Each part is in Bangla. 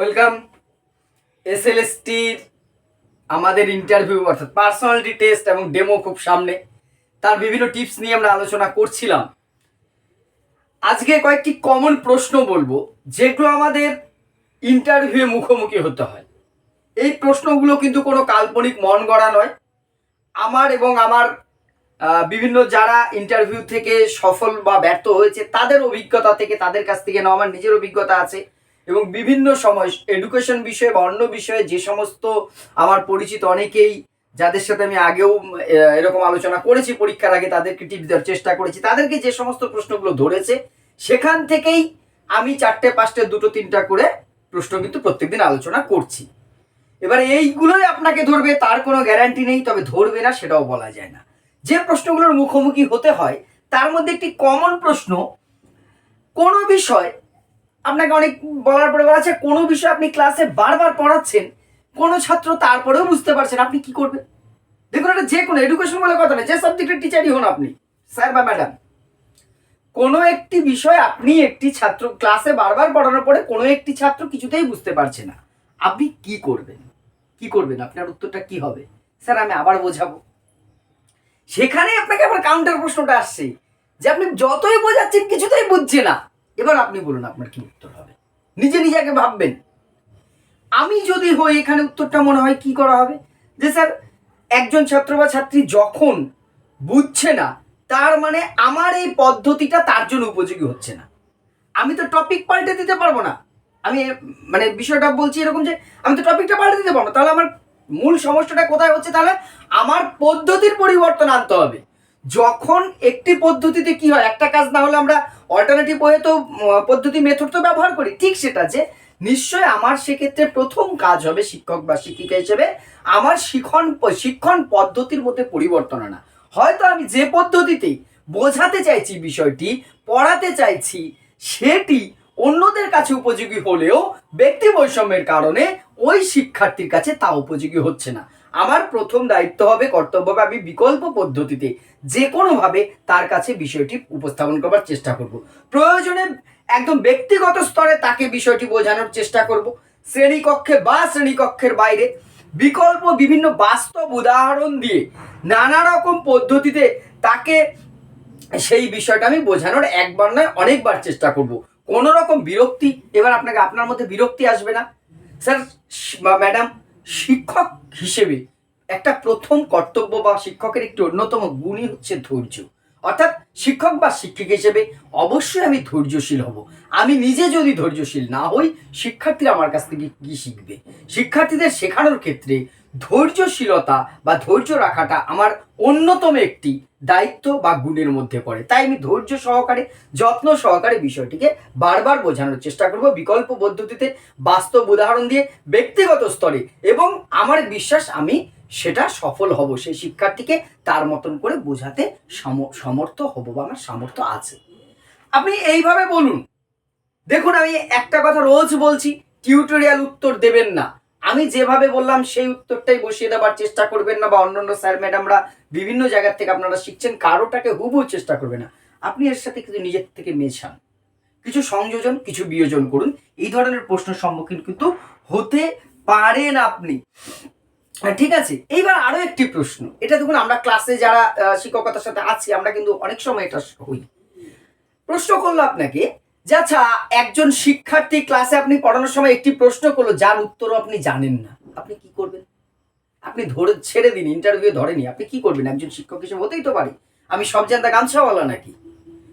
ওয়েলকাম এস এসএলএসটির আমাদের ইন্টারভিউ অর্থাৎ পার্সোনালিটি টেস্ট এবং ডেমো খুব সামনে। তার বিভিন্ন টিপস নিয়ে আমরা আলোচনা করছিলাম। আজকে কয়েকটি কমন প্রশ্ন বলব, যেগুলো আমাদের ইন্টারভিউয়ে মুখোমুখি হতে হয়। এই প্রশ্নগুলো কিন্তু কোনো কাল্পনিক মন গড়া নয়। আমার এবং আমার বিভিন্ন যারা ইন্টারভিউ থেকে সফল বা ব্যর্থ হয়েছে, তাদের অভিজ্ঞতা থেকে, তাদের কাছ থেকে নেওয়া আমার নিজের অভিজ্ঞতা আছে। এবং বিভিন্ন সময় এডুকেশন বিষয়ে বা অন্য বিষয়ে যে সমস্ত আমার পরিচিত অনেকেই যাদের সাথে আমি আগেও এরকম আলোচনা করেছি পরীক্ষার আগে, তাদেরকে টিপস দেওয়ার চেষ্টা করেছি। তাদেরকে যে সমস্ত প্রশ্নগুলো ধরেছে, সেখান থেকেই আমি চারটে, পাঁচটে, দুটো, তিনটা করে প্রশ্ন কিন্তু প্রত্যেকদিন আলোচনা করছি। এবারে এইগুলোই আপনাকে ধরবে, তার কোনো গ্যারান্টি নেই, তবে ধরবে না, সেটাও বলা যায় না। যে প্রশ্নগুলোর মুখোমুখি হতে হয়, তার মধ্যে একটি কমন প্রশ্ন, কোনো বিষয় আপনাকে অনেক বলার পরে বলা আছে, কোনো বিষয় আপনি ক্লাসে বারবার পড়াচ্ছেন, কোনো ছাত্র তারপরেও বুঝতে পারছেন আপনি কি করবেন? দেখুন এটা যে কোনো এডুকেশন বলে কথা না যে সাবজেক্টের টিচারই হন আপনি স্যার বা ম্যাডাম কোনো একটি বিষয় আপনি একটি ছাত্র ক্লাসে বারবার পড়ানোর পরে কোনো একটি ছাত্র কিছুতেই বুঝতে পারছে না। আপনি কি করবেন? কি করবেন? আপনার উত্তরটা কি হবে? স্যার, আমি আবার বোঝাবো। সেখানে আপনাকে আবার কাউন্টার প্রশ্নটা আসছে, যে আপনি যতই বোঝাচ্ছেন কিছুতেই বুঝছে না। এবার আপনি বলুন আপনার কি উত্তর হবে। নিজে নিজে আগে ভাববেন। আমি যদি হই, এখানে উত্তরটা মনে হয় কি করা হবে? যে স্যার, একজন ছাত্র বা ছাত্রী যখন বুঝছে না, তার মানে আমার এই পদ্ধতিটা তার জন্য উপযোগী হচ্ছে না। আমি তো টপিক পাল্টে দিতে পারব না। আমি মানে বিষয়টা বলছি এরকম যে, আমি তো টপিকটা পাল্টে দিতে পারব তাহলে আমার মূল সমস্যাটা কোথায় হচ্ছে? তাহলে আমার পদ্ধতির পরিবর্তন আনতে হবে। যখন একটি পদ্ধতিতে কি হয়, একটা কাজ না হলে আমরা অল্টারনেটিভ ওয়ে তো পদ্ধতি মেথড তো ব্যবহার করি, ঠিক সেটা যে নিশ্চয় আমার সেক্ষেত্রে প্রথম কাজ হবে শিক্ষক বা শিক্ষিকা হিসেবে আমার শিখন, শিক্ষণ পদ্ধতির মধ্যে পরিবর্তন আনা। হয়তো আমি যে পদ্ধতিতে বোঝাতে চাইছি বিষয়টি, পড়াতে চাইছি, সেটি অন্যদের কাছে উপযোগী হলেও ব্যক্তি বৈষম্যের কারণে ওই শিক্ষার্থীর কাছে তা উপযোগী হচ্ছে না। আমার প্রথম দায়িত্ব হবে কর্তব্য আমি বিকল্প পদ্ধতিতে যে কোনোভাবে তার কাছে বিষয়টি উপস্থাপন করবার চেষ্টা করব। প্রয়োজনে একদম ব্যক্তিগত স্তরে তাকে বিষয়টি বোঝানোর চেষ্টা করব। শ্রেণীকক্ষে বা শ্রেণীকক্ষের বাইরে বিকল্প বিভিন্ন বাস্তব উদাহরণ দিয়ে নানা রকম পদ্ধতিতে তাকে সেই বিষয়টা আমি বোঝানোর একবার নয়, অনেকবার চেষ্টা করব। কোনো রকম বিরক্তি, এবার আপনাকে আপনার মধ্যে বিরক্তি আসবে না। স্যার ম্যাডাম শিক্ষক হিসেবে একটা প্রথম কর্তব্য বা শিক্ষকের একটি অন্যতম গুণই হচ্ছে ধৈর্য। অর্থাৎ শিক্ষক বা শিক্ষিক হিসেবে অবশ্যই আমি ধৈর্যশীল হব। আমি নিজে যদি ধৈর্যশীল না হই, শিক্ষার্থীরা আমার কাছ থেকে কি শিখবে? শিক্ষার্থীদের শেখানোর ক্ষেত্রে ধৈর্যশীলতা বা ধৈর্য রাখাটা আমার অন্যতম একটি দায়িত্ব বা গুণের মধ্যে পড়ে। তাই আমি ধৈর্য সহকারে, যত্ন সহকারে বিষয়টিকে বারবার বোঝানোর চেষ্টা করব বিকল্প পদ্ধতিতে, বাস্তব উদাহরণ দিয়ে, ব্যক্তিগত স্তরে এবং আমার বিশ্বাস আমি সেটা সফল হব, সেই শিক্ষার্থীকে তার মতন করে বোঝাতে সমর্থ হব বা আমার সামর্থ্য আছে। আপনি এইভাবে বলুন। দেখুন আমি একটা কথা রোজ বলছি, টিউটোরিয়াল উত্তর দেবেন না। আমি যেভাবে বললাম সেই উত্তরটাই বসিয়ে দেওয়ার চেষ্টা করবেন না বা অন্যান্য স্যার ম্যাডামরা বিভিন্ন জায়গার থেকে আপনারা শিখছেন কারোটাকে হুবু চেষ্টা করবে না। আপনি এর সাথে কিন্তু নিজের থেকে মেশান। কিছু সংযোজন কিছু বিয়োজন করুন। এই ধরনের প্রশ্নের সম্মুখীন কিন্তু হতে পারেন আপনি। হ্যাঁ, ঠিক আছে? এইবার আরও একটি প্রশ্ন। এটা দেখুন আমরা ক্লাসে যারা শিক্ষকতার সাথে আছি আমরা কিন্তু অনেক সময় এটা হই। প্রশ্ন করল আপনাকে যে আচ্ছা একজন শিক্ষার্থী ক্লাসে আপনি পড়ানোর সময় একটি প্রশ্ন করল, যার উত্তরও আপনি জানেন না। আপনি কি করবেন? আপনি ধরে ছেড়ে দিন ইন্টারভিউ ধরেনি। আপনি কি করবেন? একজন শিক্ষক হিসেবে হতেই তো পারি। আমি সব জানতা গামছাওয়ালা নাকি?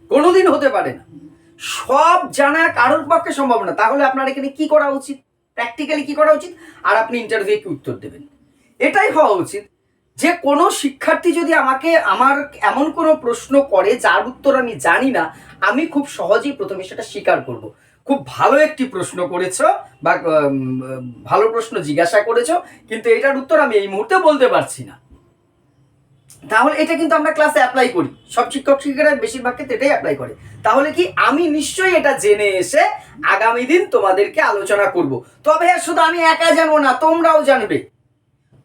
কোনোদিন হতে পারে না। সব জানা কারোর পক্ষে সম্ভব না। তাহলে আপনার এখানে কি করা উচিত? প্র্যাকটিক্যালি কি করা উচিত? আর আপনি ইন্টারভিউ কি উত্তর দেবেন? এটাই হওয়া উচিত। যে কোনো শিক্ষার্থী যদি আমাকে, আমার এমন কোনো প্রশ্ন করে যার উত্তর আমি জানি না, আমি খুব সহজেই প্রথমে সেটা স্বীকার করব। খুব ভালো একটি প্রশ্ন করেছ বা ভালো প্রশ্ন জিজ্ঞাসা করেছ, কিন্তু এটার উত্তর আমি এই মুহূর্তে বলতে পারছি না। তাহলে এটা কিন্তু আমরা ক্লাসে অ্যাপ্লাই করি। সব শিক্ষক শিক্ষিকারা বেশিরভাগ ক্ষেত্রে এটাই অ্যাপ্লাই করে। তাহলে কি আমি নিশ্চয়ই এটা জেনে এসে আগামী দিন তোমাদেরকে আলোচনা করব। তবে শুধু আমি একা জানব না, তোমরাও জানবে।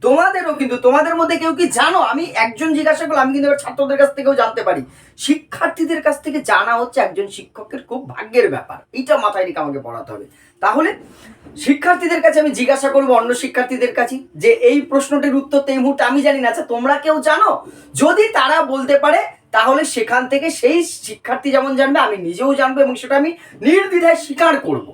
তোমাদেরও কিন্তু, তোমাদের মধ্যে কেউ কি জানো? আমি একজন জিজ্ঞাসা করলাম, আমি কিন্তু এবার ছাত্রদের কাছ থেকেও জানতে পারি। শিক্ষার্থীদের কাছ থেকে জানা হচ্ছে একজন শিক্ষকের খুব ভাগ্যের ব্যাপার। এইটা মাথায় রেখে আমাকে পড়াতে হবে। তাহলে শিক্ষার্থীদের কাছে আমি জিজ্ঞাসা করব অন্য শিক্ষার্থীদের কাছে যে এই প্রশ্নটির উত্তর তো এই মুহূর্তে আমি জানি না। আচ্ছা তোমরা কেউ জানো? যদি তারা বলতে পারে, তাহলে সেখান থেকে সেই শিক্ষার্থী যেমন জানবে, আমি নিজেও জানব এবং সেটা আমি নির্দ্বিধায় স্বীকার করব।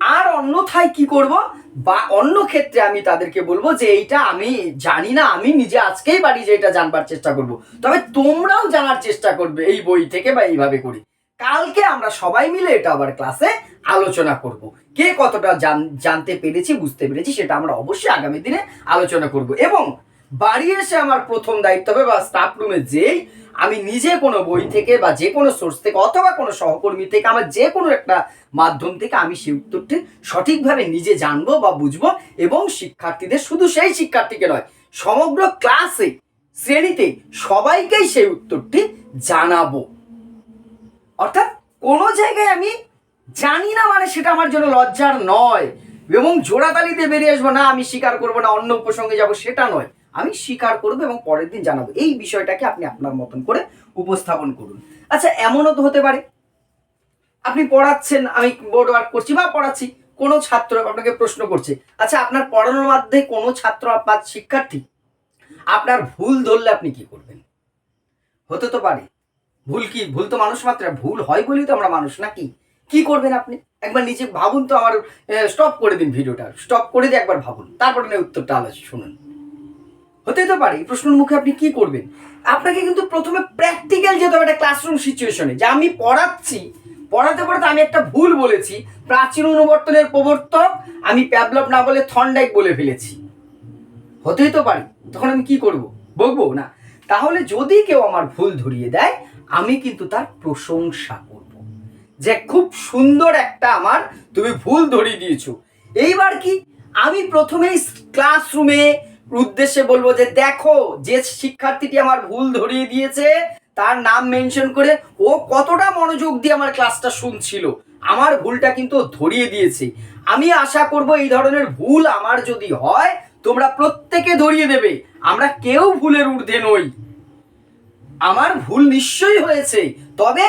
আর অন্যথায় কি করব? বা অন্য ক্ষেত্রে আমি তাদেরকে বলব যে এইটা আমি জানি না, আমি নিজে আজকেই পারি যে এটা জানবার চেষ্টা করব। তবে তোমরাও জানার চেষ্টা করবে এই বই থেকে বা এইভাবে করি। কালকে আমরা সবাই মিলে এটা আবার ক্লাসে আলোচনা করব। কে কতটা জানতে পেরেছি, বুঝতে পেরেছি, সেটা আমরা অবশ্যই আগামী দিনে আলোচনা করব। এবং বাড়ি এসে আমার প্রথম দায়িত্ব হবে বা স্টাফ রুমে যেই আমি নিজে কোনো বই থেকে বা যে কোনো সোর্স থেকে অথবা কোনো সহকর্মী থেকে আমার যে কোনো একটা মাধ্যম থেকে আমি সেই উত্তরটি সঠিকভাবে নিজে জানব বা বুঝব এবং শিক্ষার্থীদের শুধু সেই শিক্ষার্থীকে নয়, সমগ্র ক্লাসে শ্রেণীতে সবাইকেই সেই উত্তরটি জানাব। অর্থাৎ কোনো জায়গায় আমি জানি না মানে সেটা আমার জন্য লজ্জার নয় এবং জোড়াতালিতে বেরিয়ে আসব, না, আমি স্বীকার করব না, অন্য প্রসঙ্গে যাব, সেটা নয়। আমি স্বীকার করব এবং পরের দিন জানাব। এই বিষয়টাকে আপনি আপনার মতন করে উপস্থাপন করুন। আচ্ছা এমনও তো হতে পারে। আপনি পড়াচ্ছেন, আমি বোর্ড ওয়ার্ক করছি বা পড়াচ্ছি, কোনো ছাত্র আপনাকে প্রশ্ন করছে আচ্ছা আপনার পড়ানোর মধ্যে কোনো ছাত্র বা শিক্ষার্থী? আপনার ভুল ধরলে আপনি কি করবেন? হতে তো পারে। ভুল কি? ভুল তো মানুষ মাত্র। ভুল হয় বলেই তো আমরা মানুষ, নাকি? কি করবেন আপনি? একবার নিজে ভাবুন তো আমার স্টপ করে দিন ভিডিওটা। স্টপ করে দিয়ে একবার ভাবুন। তারপরে উত্তরটা আলোচনা শুনুন। হতেই তো পারে, এই প্রশ্নের মুখে আপনি কি করবেন? আপনাকে কিন্তু প্রথমে প্র্যাকটিক্যাল যেতে হবে একটা ক্লাসরুম সিচুয়েশনে যে আমি পড়াচ্ছি, পড়াতে পড়াতে আমি একটা ভুল বলেছি, প্রাচীন অনুবর্তনের প্রবর্তক, আমি প্যাবলভ না বলে থন্ডাইক বলে ফেলেছি। হতেই তো পারি, তখন আমি কি করব? বকবো? না। তাহলে যদি কেউ আমার ভুল ধরিয়ে দেয়, আমি কিন্তু তার প্রশংসা করব। যে খুব সুন্দর একটা আমার তুমি ভুল ধরিয়ে দিয়েছ। এইবার কি? আমি প্রথমেই ক্লাসরুমে উদ্দেশ্যে বলব যে দেখো, যে শিক্ষার্থীটি আমার ভুল ধরিয়ে দিয়েছে, তার নাম মেনশন করে ও কতটা মনোযোগ দিয়ে আমার ক্লাসটা শুনছিল, আমার ভুলটা কিন্তু ধরিয়ে দিয়েছে। আমি আশা করব এই ধরনের ভুল আমার যদি হয়, তোমরা প্রত্যেকে ধরিয়ে দেবে, আমরা কেউ ভুলের ঊর্ধ্বে নই। আমার ভুল নিশ্চয়ই হয়েছে, তবে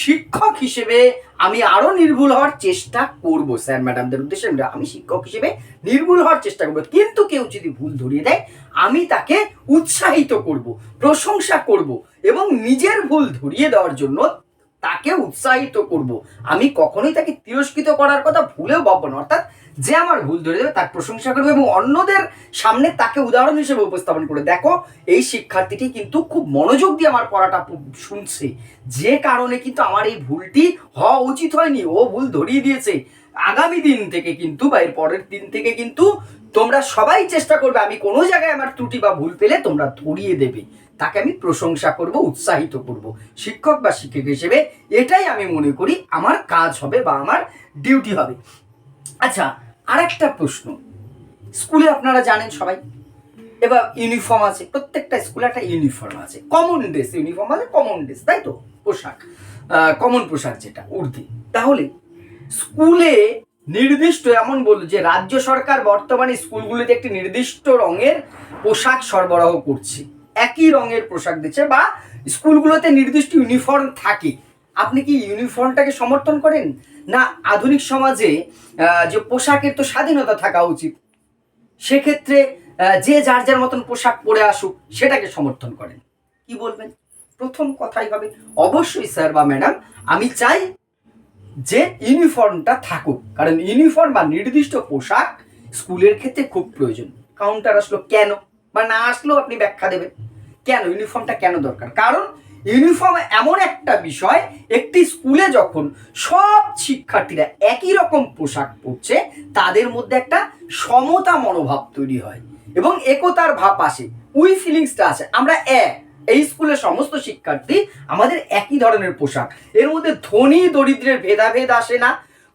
শিক্ষক হিসেবে আমি আরও নির্ভুল হওয়ার চেষ্টা করব, স্যার, ম্যাডামদের উদ্দেশ্যে। আমি শিক্ষক হিসেবে নির্ভুল হওয়ার চেষ্টা করব। কিন্তু কেউ যদি ভুল ধরিয়ে দেয়, আমি তাকে উৎসাহিত করব, প্রশংসা করব এবং নিজের ভুল ধরিয়ে দেওয়ার জন্য তাকে উৎসাহিত করব। আমি কখনোই তাকে তিরস্কৃত করার কথা ভুলেও ভাববো না। অর্থাৎ যে আমার ভুল ধরে দেবে তার প্রশংসা করবে এবং অন্যদের সামনে তাকে উদাহরণ হিসেবে উপস্থাপন করে দেখো, এই শিক্ষার্থীটি কিন্তু খুব মনোযোগ দিয়ে আমার পড়াটা শুনছে। যে কারণে কিন্তু আমার এই ভুলটি হওয়া উচিত হয়নি। ও ভুল ধরিয়ে দিয়েছে। আগামী দিন থেকে কিন্তু বা এর পরের দিন থেকে কিন্তু তোমরা সবাই চেষ্টা করবে। আমি কোনো জায়গায় আমার ত্রুটি বা ভুল পেলে তোমরা ধরিয়ে দেবে। তাকে আমি প্রশংসা করব, উৎসাহিত করব। শিক্ষক বা শিক্ষক হিসেবে এটাই আমি মনে করি আমার কাজ হবে বা আমার ডিউটি হবে। আচ্ছা আরেকটা প্রশ্ন। স্কুলে আপনারা জানেন সবাই, এবার ইউনিফর্ম আছে, প্রত্যেকটা স্কুলে একটা ইউনিফর্ম আছে। কমন ড্রেস ইউনিফর্ম মানে কমন ড্রেস তাই তো? পোশাক কমন পোশাক যেটা, উর্দি। তাহলে স্কুলে নির্দিষ্ট, এমন বলল যে রাজ্য সরকার বর্তমানে স্কুলগুলিতে একটি নির্দিষ্ট রঙের পোশাক সরবরাহ করছে। একই রঙের পোশাক দিচ্ছে বা স্কুলগুলোতে নির্দিষ্ট ইউনিফর্ম থাকে। আপনি কি ইউনিফর্মটাকে সমর্থন করেন? না, আধুনিক সমাজে যে পোশাকের তো স্বাধীনতা থাকা উচিত, সেক্ষেত্রে যে যার যার মতন পোশাক পরে আসুক, সেটাকে সমর্থন করেন। কি বলবেন? প্রথম কথাই হবে, অবশ্যই স্যার বা ম্যাডাম, আমি চাই যে ইউনিফর্মটা থাকুক। কারণ ইউনিফর্ম বা নির্দিষ্ট পোশাক স্কুলের ক্ষেত্রে খুব প্রয়োজন। কাউন্টার আসলো কেন? বা না আসলেও আপনি ব্যাখ্যা দেবেন। কেন? ইউনিফর্মটা কেন দরকার? কারণ ইউনিফর্ম এমন একটা বিষয়, একটি স্কুলে যখন সব শিক্ষার্থীরা একই রকম পোশাক পরছে, তাদের মধ্যে একটা সমতা মনোভাব তৈরি হয় এবং একতার ভাব আসে উই ফিলিংসটা আসে। আমরা এক, এই স্কুলের সমস্ত শিক্ষার্থী আমাদের একই ধরনের পোশাক। এর মধ্যে ধনী, দরিদ্রের ভেদাভেদ আসে না,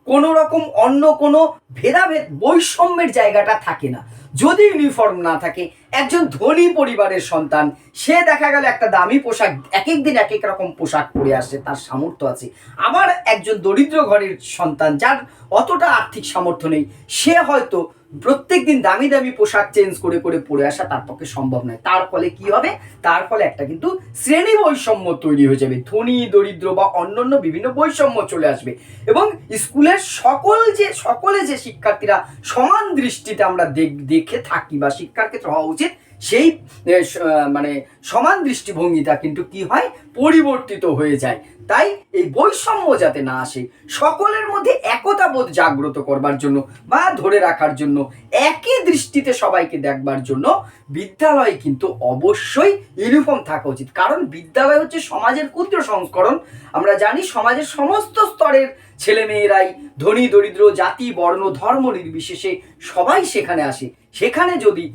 কোনো রকম অন্য কোনো ভেদাভেদ, বৈষম্যের জায়গাটা থাকে না। যদি ইউনিফর্ম না থাকে, একজন ধনী পরিবারের সন্তান, সে দেখা গেল একটা দামি পোশাক এক এক দিন এক এক রকম পোশাক পরে আসে তার সামর্থ্য আছে। আবার একজন দরিদ্র ঘরের সন্তান, যার অতটা আর্থিক সামর্থ্য নেই, সে হয়তো প্রত্যেক দিন দামি দামি পোশাক চেঞ্জ করে করে পরে আসা তার পক্ষে সম্ভব নয়। তার ফলে কি হবে? তার ফলে একটা কিন্তু শ্রেণি বৈষম্য তৈরি হয়ে যাবে। ধনী, দরিদ্র বা অন্যান্য বিভিন্ন বৈষম্য চলে আসবে। এবং স্কুলের সকল যে, সকলে যে শিক্ষার্থীরা সমান দৃষ্টিতে আমরা দেখ- থাকি বা শিক্ষার হওয়া উচিত, সেই মানে সমান দৃষ্টিভঙ্গিটা কিন্তু কি হয়? পরিবর্তিত হয়ে যায়। তাই এই বৈষম্য যাতে না আসে, সকলের মধ্যে একতা বোধ জাগ্রত করবার জন্য বা ধরে রাখার জন্য, একই দৃষ্টিতে সবাইকে দেখবার জন্য বিদ্যালয়ে কিন্তু অবশ্যই ইউনিফর্ম থাকা উচিত। কারণ বিদ্যালয় হচ্ছে সমাজের ক্ষুদ্র সংস্করণ। আমরা জানি সমাজের সমস্ত স্তরের ছেলেমেয়েরাই ধনী, দরিদ্র, জাতি, বর্ণ, ধর্ম নির্বিশেষে সবাই সেখানে আসে। সেখানে যদি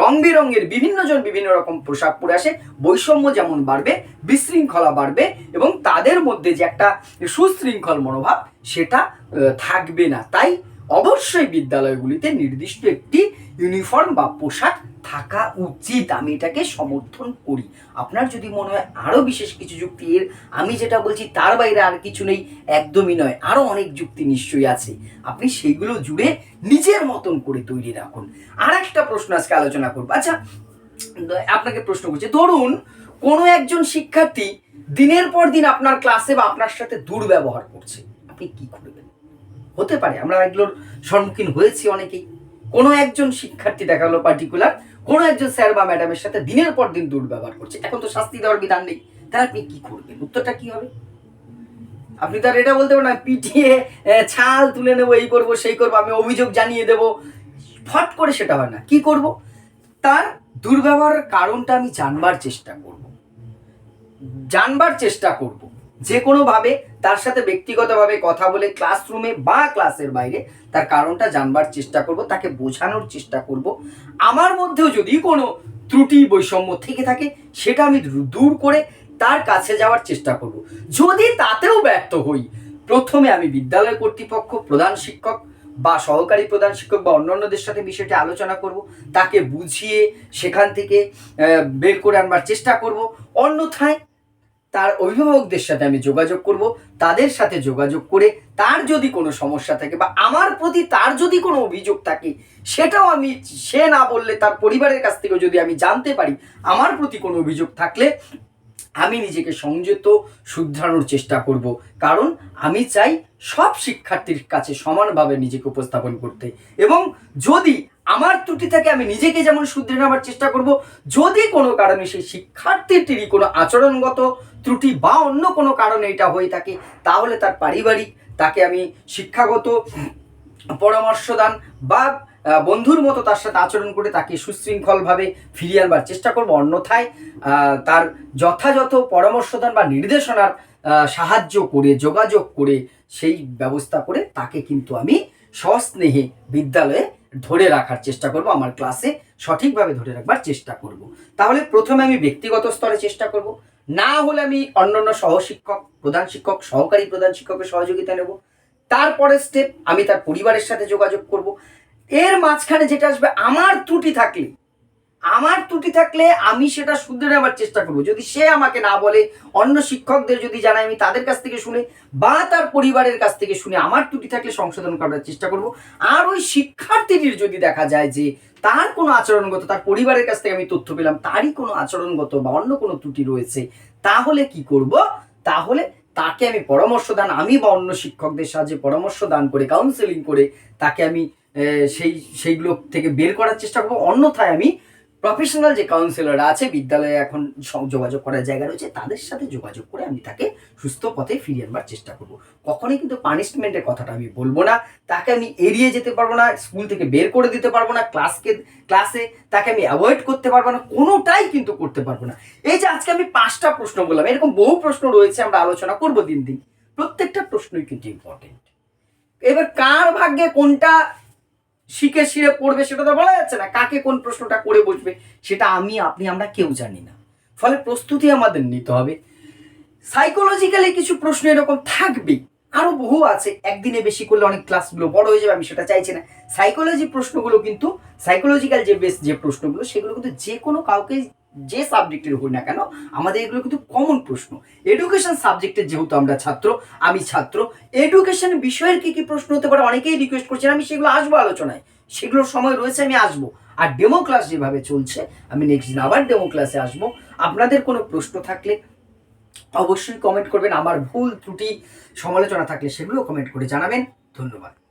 রং বেরঙের বিভিন্ন জন বিভিন্ন রকম পোশাক পরে আসে, বৈষম্য যেমন বাড়বে, বিশৃঙ্খলা বাড়বে এবং তাদের মধ্যে যে একটা সুশৃঙ্খল মনোভাব, সেটা থাকবে না। তাই অবশ্যই বিদ্যালয়গুলিতে নির্দিষ্ট একটি ইউনিফর্ম বা পোশাক থাকা উচিত। আমি এটাকে সমর্থন করি। আপনার যদি মনে হয় আরও বিশেষ কিছু যুক্তি এর, আমি যেটা বলছি তার বাইরে আর কিছু নেই, একদমই নয়। আরও অনেক যুক্তি নিশ্চয়ই আছে। আপনি সেইগুলো জুড়ে নিজের মতন করে তৈরি রাখুন। আর একটা প্রশ্ন আজকে আলোচনা করব। আচ্ছা আপনাকে প্রশ্ন করছি। ধরুন কোনো একজন শিক্ষার্থী দিনের পর দিন আপনার ক্লাসে বা আপনার সাথে দুর্ব্যবহার করছে। আপনি কি করবেন? হতে পারে, আমরা এগুলোর সম্মুখীন হয়েছি অনেকেই। কোনো একজন শিক্ষার্থী দেখা গেলো পার্টিকুলার কোনো একজন স্যার বা ম্যাডামের সাথে দিনের পর দিন দুর্ব্যবহার করছে। এখন তো শাস্তি দেওয়ার বিধান নেই। তাহলে আপনি কি করবেন? উত্তরটা কি হবে? আপনি তো আর এটা বলতে পারেন পিটিয়ে ছাল তুলে নেব, এই করব, সেই করব, আমি অভিযোগ জানিয়ে দেবো। ফট করে সেটা হয় না। কি করব? তার দুর্ব্যবহারের কারণটা আমি জানবার চেষ্টা করব। জানবার চেষ্টা করব। যে কোনোভাবে তার সাথে ব্যক্তিগতভাবে কথা বলে ক্লাসরুমে বা ক্লাসের বাইরে তার কারণটা জানবার চেষ্টা করব, তাকে বোঝানোর চেষ্টা করব। আমার মধ্যেও যদি কোনো ত্রুটি, বৈষম্য থেকে থাকে, সেটা আমি দূর- করে তার কাছে যাওয়ার চেষ্টা করব। যদি তাতেও ব্যর্থ হই, প্রথমে আমি বিদ্যালয় কর্তৃপক্ষ, প্রধান শিক্ষক বা সহকারী প্রধান শিক্ষক বা অন্যান্যদের সাথে বিষয়টি আলোচনা করব, তাকে বুঝিয়ে সেখান থেকে বের করে আনবার চেষ্টা করব। অন্যথায় তার অভিভাবকদের সাথে আমি যোগাযোগ করব, তাদের সাথে যোগাযোগ করে তার যদি কোনো সমস্যা থাকে বা আমার প্রতি তার যদি কোনো অভিযোগ থাকে, সেটাও আমি, সে না বললে তার পরিবারের কাছ থেকেও যদি আমি জানতে পারি, আমার প্রতি কোনো অভিযোগ থাকলে আমি নিজেকে সংযত, শুধরানোর চেষ্টা করব। কারণ আমি চাই সব শিক্ষার্থীর কাছে সমানভাবে নিজেকে উপস্থাপন করতে। এবং যদি আমার ত্রুটি থেকে আমি নিজেকে যেমন শুধরে নেওয়ার চেষ্টা করব, যদি কোনো কারণে সেই শিক্ষার্থীটিরই কোনো আচরণগত ত্রুটি বা অন্য কোনো কারণে এটা হয়ে থাকে, তাহলে তার পারিবারিক, তাকে আমি শিক্ষাগত পরামর্শ দান বা বন্ধুর মতো তার সাথে আচরণ করে তাকে সুশৃঙ্খলভাবে ফিরিয়ে আনবার চেষ্টা করব। অন্যথায় তার যথাযথ পরামর্শদান বা নির্দেশনার সাহায্য করে, যোগাযোগ করে সেই ব্যবস্থা করে তাকে কিন্তু আমি সস্নেহে বিদ্যালয়ে ধরে রাখার চেষ্টা করব, আমার ক্লাসে সঠিকভাবে ধরে রাখবার চেষ্টা করব। তাহলে প্রথমে আমি ব্যক্তিগত স্তরে চেষ্টা করব। না হলে আমি অন্যান্য সহশিক্ষক, প্রধান শিক্ষক, সহকারী প্রধান শিক্ষকের সহযোগিতা নেব। তারপরে স্টেপ আমি তার পরিবারের সাথে যোগাযোগ করব। এর মাঝখানে যেটা আসবে, আমার ত্রুটি থাকলে আমার ত্রুটি থাকলে আমি সেটা শুধরে নেওয়ার চেষ্টা করব। যদি সে আমাকে না বলে, অন্য শিক্ষকদের যদি জানাই আমি তাদের কাছ থেকে শুনে বা তার পরিবারের কাছ থেকে শুনে আমার ত্রুটি থাকলে সংশোধন করার চেষ্টা করব। আর ওই শিক্ষার্থীটির যদি দেখা যায় যে তার কোনো আচরণগত, তার পরিবারের কাছ থেকে আমি তথ্য পেলাম, তারই কোনো আচরণগত বা অন্য কোনো ত্রুটি রয়েছে, তাহলে কি করব? তাহলে তাকে আমি পরামর্শ দান, আমি বা অন্য শিক্ষকদের সাহায্যে পরামর্শ দান করে কাউন্সেলিং করে তাকে আমি সেই, সেইগুলো থেকে বের করার চেষ্টা করব। অন্যথায় আমি প্রফেশনাল যে কাউন্সিলররা আছে, বিদ্যালয়ে এখন যোগাযোগ করার জায়গা রয়েছে, তাদের সাথে যোগাযোগ করে আমি তাকে সুস্থ পথে ফিরিয়ে আনবার চেষ্টা করব। কখনোই কিন্তু পানিশমেন্টের কথাটা আমি বলব না। তাকে আমি এড়িয়ে যেতে পারব না স্কুল থেকে বের করে দিতে পারব না ক্লাসকে ক্লাসে তাকে আমি অ্যাভয়েড করতে পারব না, কোনোটাই কিন্তু করতে পারব না। এই যে আজকে আমি পাঁচটা প্রশ্ন বললাম, এরকম বহু প্রশ্ন রয়েছে, আমরা আলোচনা করব দিন দিন। প্রত্যেকটা প্রশ্নই কিন্তু ইম্পর্টেন্ট এবার কার ভাগ্যে কোনটা শিখে শিরে পড়বে সেটা তো বলা যাচ্ছে না। কাকে কোন প্রশ্নটা করে বসবে সেটা আমি, আপনি, আমরা কেউ জানি না। ফলে প্রস্তুতি আমাদের নিতে হবে। সাইকোলজিক্যালি কিছু প্রশ্ন এরকম থাকবে। আরও বহু আছে। একদিনে বেশি করলে অনেক ক্লাসগুলো বড় হয়ে যাবে, আমি সেটা চাইছি না। সাইকোলজি প্রশ্নগুলো কিন্তু সাইকোলজিক্যাল যে বেস যে প্রশ্নগুলো, সেগুলো কিন্তু যে কোনো কাউকে যে সাবজেক্টের হই না কেন, আমাদের এগুলো কিন্তু কমন প্রশ্ন। এডুকেশন সাবজেক্টের যেহেতু আমরা ছাত্র, আমি ছাত্র এডুকেশন বিষয়ের কি কি প্রশ্ন হতে পারে অনেকেই রিকোয়েস্ট করছেন, আমি সেগুলো আসব আলোচনায়। সেগুলোর সময় রয়েছে, আমি আসব। আর ডেমো ক্লাস যেভাবে চলছে, আমি নেক্সট দিন আবার ডেমো ক্লাসে আসব। আপনাদের কোনো প্রশ্ন থাকলে অবশ্যই কমেন্ট করবেন। আমার ভুল ত্রুটি সমালোচনা থাকলে সেগুলো কমেন্ট করে জানাবেন। ধন্যবাদ।